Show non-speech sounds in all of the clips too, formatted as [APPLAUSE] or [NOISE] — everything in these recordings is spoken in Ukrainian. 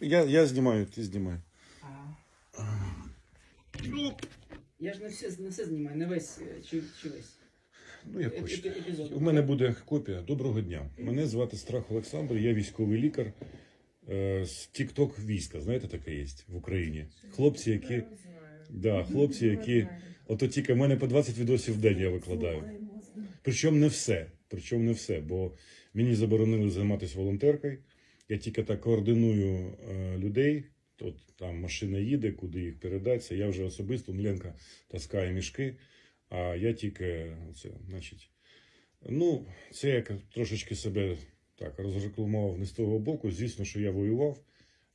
Я, я знімаю, ти знімай. Я ж не все, не все знімаю, не весь е, чи, чи весь. Ну, як Еп- хочете. еп- епізод. У мене буде копія. Доброго дня. Мене звати Страх Олександр, я військовий лікар е, з Тік-Ток війська. Знаєте, таке є в Україні. Хлопці, які. Да, хлопці, які. Ото тільки в мене по 20 відосів в день я викладаю. Причому не все. Причому не все, бо мені заборонили займатися волонтеркою. Я тільки так координую е, людей. От там машина їде, куди їх передаться. Я вже особисто ну, Ленка таскає мішки, а я тільки це, значить. Ну, це я трошечки себе так розрекламував не з того боку. Звісно, що я воював.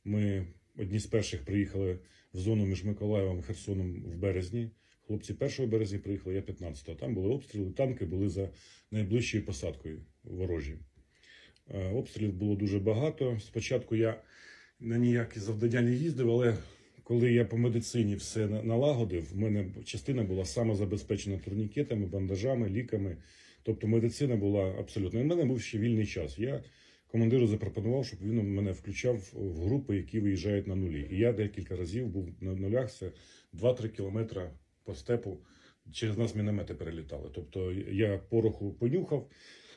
Ми одні з перших приїхали в зону між Миколаєвом і Херсоном в березні. Хлопці 1 березня приїхали, я 15-го. Там були обстріли, танки були за найближчою посадкою ворожі. Е, Обстрілів було дуже багато. Спочатку я на ніякі завдання не їздив, але коли я по медицині все налагодив, в мене частина була самозабезпечена турнікетами, бандажами, ліками. Тобто медицина була абсолютно. В мене був ще вільний час. Я командиру запропонував, щоб він мене включав в групи, які виїжджають на нулі. І я декілька разів був на нулях. Це 2-3 кілометри по степу. Через нас міномети перелітали. Тобто я пороху понюхав.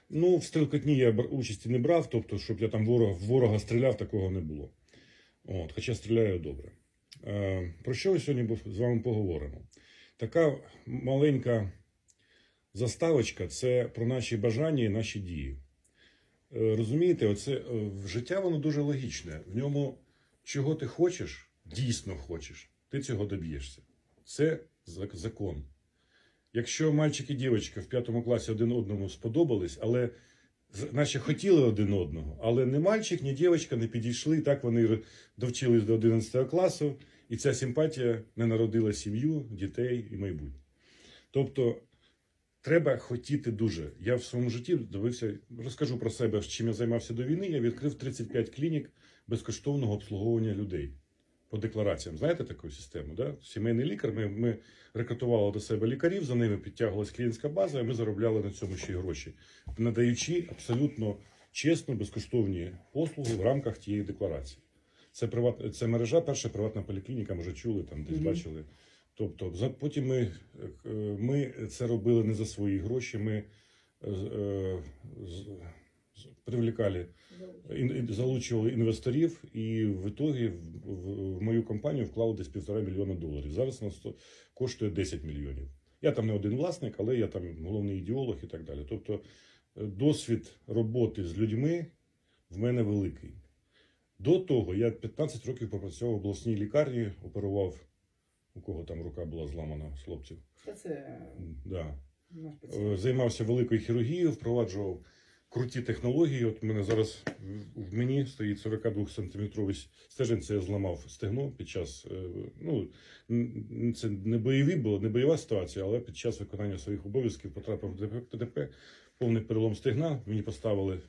Ну, в стрілкотні я участі не брав, тобто, щоб я там ворога, ворога стріляв, такого не було. От, хоча стріляю добре. Е, про що ми сьогодні з вами поговоримо? Така маленька заставочка це про наші бажання і наші дії. Е, розумієте, оце е, в життя воно дуже логічне. В ньому чого ти хочеш, дійсно хочеш, ти цього доб'єшся. Це закон. Якщо мальчик і дівчинка в п'ятому класі один одному сподобались, але наче хотіли один одного, але не мальчик, ні дівчинка не підійшли, так вони довчились до 11 класу, і ця симпатія не народила сім'ю, дітей і майбутнє. Тобто треба хотіти дуже. Я в своєму житті дивився, розкажу про себе, чим я займався до війни. Я відкрив 35 клінік безкоштовного обслуговування людей по деклараціям. Знаєте таку систему? Да? Сімейний лікар. Ми, ми рекрутували до себе лікарів, за ними підтягувалась клієнтська база, і ми заробляли на цьому ще й гроші, надаючи абсолютно чесно безкоштовні послуги в рамках тієї декларації. Це приват, це мережа, перша приватна поліклініка, може чули там, десь Мгм. бачили. Тобто, потім ми, е, ми це робили не за свої гроші. Ми е, е, ін- залучували інвесторів, і в ітогі в, мою компанію вклали десь півтора мільйона доларів. Зараз вона коштує 10 мільйонів. Я там не один власник, але я там головний ідеолог і так далі. Тобто, е, досвід роботи з людьми в мене великий. До того я 15 років попрацював в обласній лікарні, оперував, у кого там рука була зламана з хлопців. Це Да. пацієнт. Е, Займався великою хірургією, впроваджував круті технології. От мене зараз в- мені стоїть 42 сантиметровий стежень. Це я зламав стегно під час. е, Ну це не бойові було, не бойова ситуація, але під час виконання своїх обов'язків потрапив в ДТП, повний перелом стегна. Мені поставили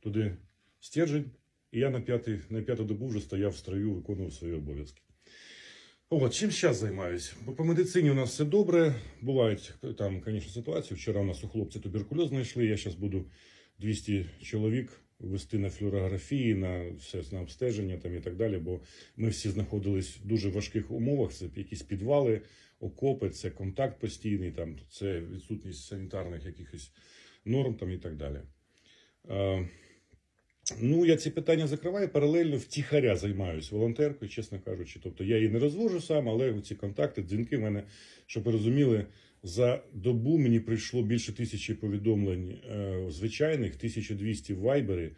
туди стержень, і я на п'ятий на п'яту добу вже стояв в строю, виконував свої обов'язки. От, чим зараз займаюся? Бо по медицині у нас все добре. Бувають там, звісно, ситуації. Вчора у нас у хлопця туберкульоз знайшли. Я зараз буду 200 чоловік вести на флюорографії, на все на обстеження там і так далі. Бо ми всі знаходились в дуже важких умовах. Це якісь підвали, окопи, це контакт постійний, там це відсутність санітарних якихось норм там і так далі. Ну, я ці питання закриваю, паралельно втіхаря займаюся волонтеркою, чесно кажучи. Тобто я її не розвожу сам, але ці контакти, дзвінки в мене, щоб ви розуміли, за добу мені прийшло більше тисячі повідомлень е, звичайних, 1200 в вайбері.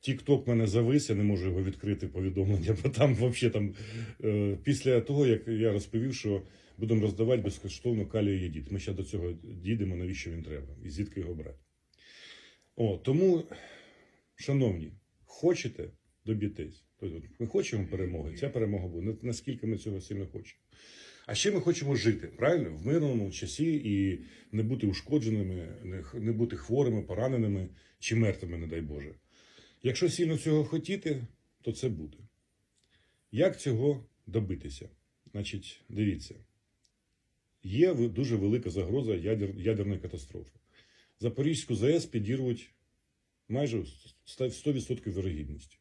Тік-ток мене завис, я не можу його відкрити повідомлення, бо там взагалі там е, після того, як я розповів, що будемо роздавати безкоштовно калію єдіт. Ми ще до цього дійдемо, навіщо він треба, і звідки його брати. О, тому Шановні, хочете добітись? Тобто ми хочемо перемоги, ця перемога буде. Наскільки ми цього сильно хочемо? А ще ми хочемо жити правильно в мирному часі і не бути ушкодженими, не, бути хворими, пораненими чи мертвими, не дай Боже. Якщо сильно цього хотіти, то це буде. Як цього добитися? Значить, дивіться, є дуже велика загроза ядер, ядерної катастрофи. Запорізьку ЗАЕС підірвуть майже з 100% вірогідністю.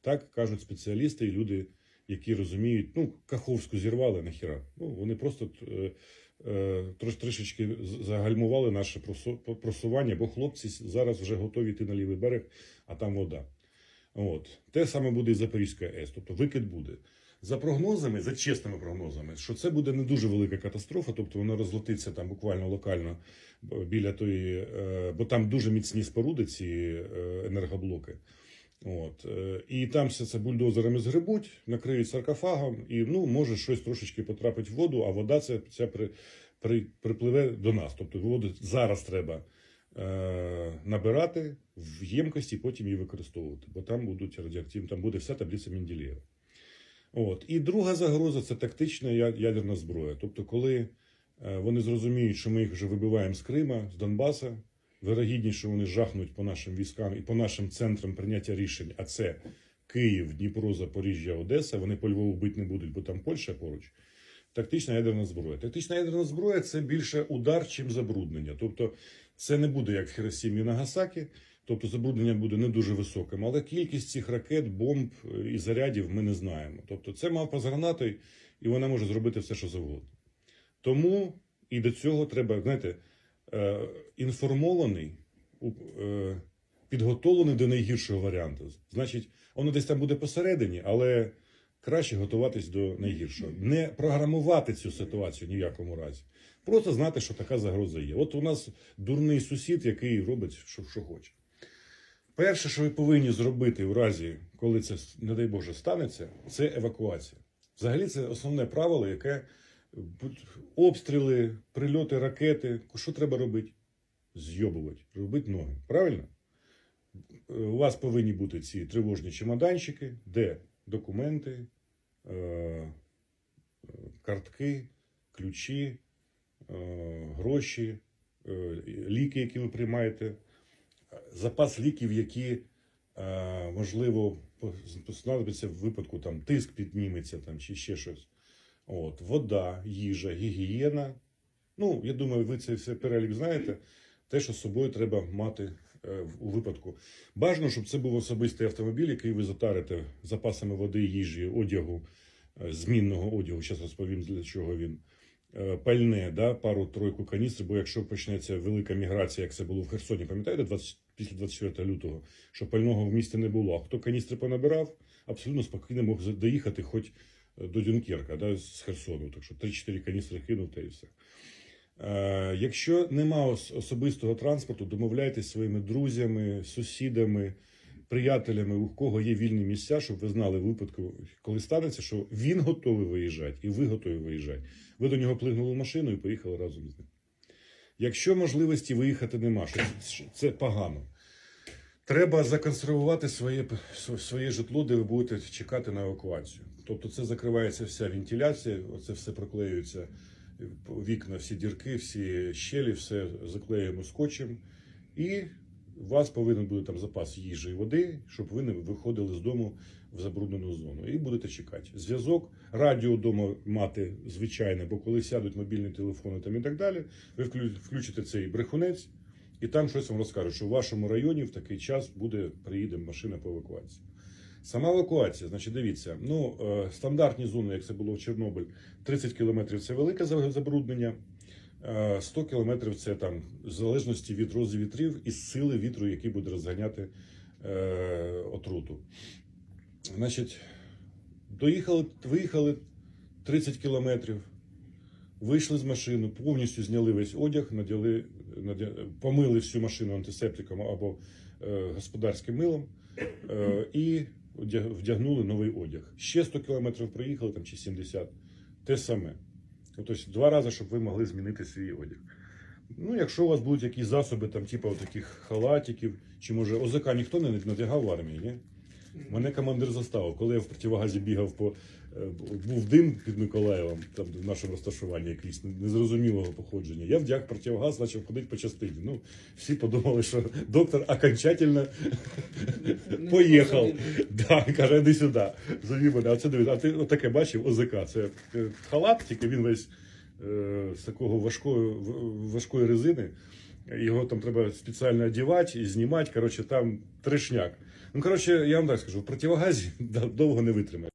Так кажуть спеціалісти і люди, які розуміють, ну, Каховську зірвали нахіра. Ну, вони просто е, е, трішечки загальмували наше просу- просування, бо хлопці зараз вже готові йти на лівий берег, а там вода. От. Те саме буде і Запорізька АЕС, тобто викид буде. За прогнозами, за чесними прогнозами, що це буде не дуже велика катастрофа, тобто вона розлетиться там буквально локально біля тої, е, бо там дуже міцні споруди, ці е, енергоблоки. От. е, І там все це бульдозерами згребуть, накриють саркофагом, і ну, може щось трошечки потрапить в воду, а вода ця, ця при, при, припливе до нас. Тобто воду зараз треба е, набирати в ємкості, потім її використовувати, бо там будуть радіоактивні, там буде вся таблиця Менделєєва. От. І друга загроза це тактична ядерна зброя. Тобто, коли е, вони зрозуміють, що ми їх вже вибиваємо з Крима, з Донбаса, вирогідніше, вони жахнуть по нашим військам і по нашим центрам прийняття рішень, а це Київ, Дніпро, Запоріжжя, Одеса. Вони по Львову бити не будуть, бо там Польща поруч. Тактична ядерна зброя. Тактична ядерна зброя це більше удар, чим забруднення. Тобто, це не буде як в Хіросімі Нагасакі. Тобто забруднення буде не дуже високим, але кількість цих ракет, бомб е, і зарядів ми не знаємо. Тобто це мавпа з гранатою, і вона може зробити все, що завгодно. Тому і до цього треба, знаєте, е, інформований, е, підготовлений до найгіршого варіанту. Значить, воно десь там буде посередині, але краще готуватись до найгіршого. Не програмувати цю ситуацію ні в якому разі. Просто знати, що така загроза є. От у нас дурний сусід, який робить, що, що хоче. Перше, що ви повинні зробити в разі, коли це, не дай Боже, станеться, це евакуація. Взагалі, це основне правило, яке обстріли, прильоти, ракети. Що треба робити? Зйобувати, робити ноги. Правильно? Е, У вас повинні бути ці тривожні чемоданчики, де документи, е, е, картки, ключі, е, гроші, е, ліки, які ви приймаєте, запас ліків, які е, можливо знадобиться в випадку там тиск підніметься там чи ще щось. От, вода, їжа, гігієна. Ну, я думаю, ви це все перелік знаєте. Те, що з собою треба мати е, у випадку. Бажано, щоб це був особистий автомобіль, який ви затарите запасами води, їжі, одягу, е, змінного одягу. Зараз розповім, для чого він. Е, Пальне, да, пару-тройку каністр, бо якщо почнеться велика міграція, як це було в Херсоні, пам'ятаєте, 20, після 24 лютого, що пального в місті не було. А хто каністри понабирав, абсолютно спокійно мог доїхати хоч е, до Дюнкерка, да, з Херсону. Так що 3-4 каністри кинув та і все. Е, якщо нема особистого транспорту, домовляйтесь своїми друзями, сусідами, приятелями, у кого є вільні місця, щоб ви знали в випадку, коли станеться, що він готовий виїжджати, і ви готові виїжджати. Ви до нього плигнули в машину і поїхали разом з ним. Якщо можливості виїхати нема, це погано. Треба законсервувати своє, своє житло, де ви будете чекати на евакуацію. Тобто це закривається вся вентиляція, оце все проклеюється вікна, всі дірки, всі щелі, все заклеюємо скотчем. І у вас повинен бути там запас їжі і води, щоб ви не виходили з дому в забруднену зону. І будете чекати. Зв'язок, радіо вдома мати звичайне, бо коли сядуть мобільні телефони там і так далі, ви вклю- включите цей брехунець, і там щось вам розкажуть, що в вашому районі в такий час буде приїде машина по евакуації. Сама евакуація, значить, дивіться, ну е, стандартні зони, як це було в Чорнобиль, 30 кілометрів це велике забруднення. Е, 100 кілометрів це там в залежності від рози вітрів і сили вітру, який буде розганяти е, отруту. Значить, доїхали, виїхали 30 кілометрів, вийшли з машини, повністю зняли весь одяг, надяли, надя- помили всю машину антисептиком або е, господарським милом е, і вдягнули новий одяг. Ще 100 кілометрів проїхали там, чи 70, те саме. Тобто два рази, щоб ви могли змінити свій одяг. Ну, якщо у вас будуть якісь засоби, там, типу таких халатиків, чи може ОЗК ніхто не надягав в армії, ні? Мене командир заставив, коли я в противогазі бігав по е, був дим під Миколаєвом, там в нашому розташуванні якийсь незрозумілого походження. Я вдяг противогаз, почав ходити по частині. Ну, всі подумали, що доктор окончательно поїхав. Да, каже, іди сюди. Завів мене. А це дивись, а ти отаке бачив ОЗК. Це е, халат, тільки він весь е, з такого важкої, важкої резини. Його там треба спеціально одягати і знімати. Коротше, там трешняк. Ну, коротше, я вам так скажу, в противогазі [LAUGHS] довго не витримає.